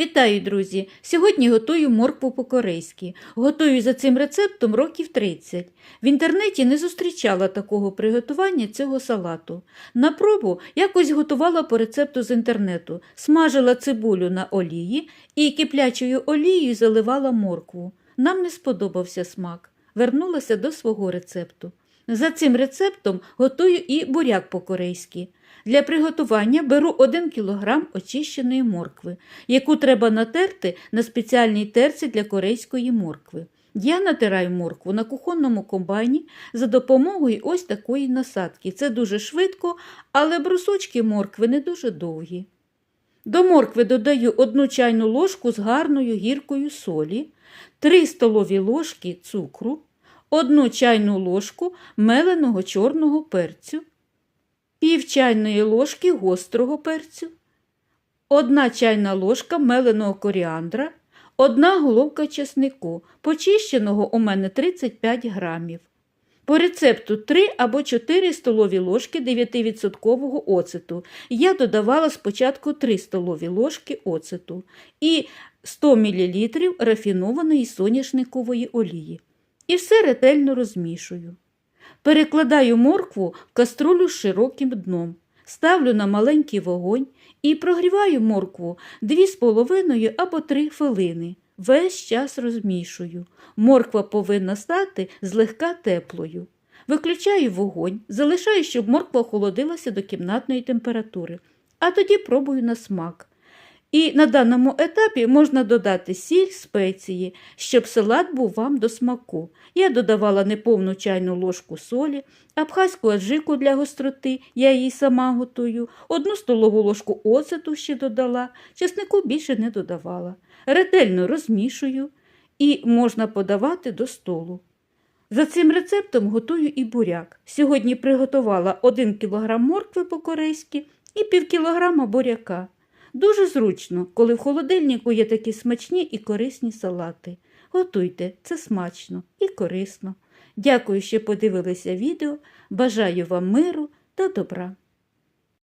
Вітаю, друзі! Сьогодні готую моркву по-корейськи. Готую за цим рецептом років 30. В інтернеті не зустрічала такого приготування цього салату. На пробу якось готувала по рецепту з інтернету, смажила цибулю на олії і киплячою олією заливала моркву. Нам не сподобався смак. Вернулася до свого рецепту. За цим рецептом готую і буряк по-корейськи. Для приготування беру 1 кг очищеної моркви, яку треба натерти на спеціальній терці для корейської моркви. Я натираю моркву на кухонному комбайні за допомогою ось такої насадки. Це дуже швидко, але брусочки моркви не дуже довгі. До моркви додаю 1 чайну ложку з гарною гіркою солі, 3 столові ложки цукру, 1 чайну ложку меленого чорного перцю, пів чайної ложки гострого перцю, одна чайна ложка меленого коріандра, одна головка чеснику, почищеного у мене 35 грамів. По рецепту 3 або 4 столові ложки 9% оцету. Я додавала спочатку 3 столові ложки оцету і 100 мл рафінованої соняшникової олії. І все ретельно розмішую. Перекладаю моркву в каструлю з широким дном, ставлю на маленький вогонь і прогріваю моркву 2,5 або 3 хвилини. Весь час розмішую. Морква повинна стати злегка теплою. Виключаю вогонь, залишаю, щоб морква охолодилася до кімнатної температури, а тоді пробую на смак. І на даному етапі можна додати сіль, спеції, щоб салат був вам до смаку. Я додавала неповну чайну ложку солі, абхазьку аджику для гостроти, я її сама готую, одну столову ложку оцету ще додала, чеснику більше не додавала. Ретельно розмішую і можна подавати до столу. За цим рецептом готую і буряк. Сьогодні приготувала 1 кг моркви по-корейськи і пів кілограма буряка. Дуже зручно, коли в холодильнику є такі смачні і корисні салати. Готуйте, це смачно і корисно. Дякую, що подивилися відео. Бажаю вам миру та добра.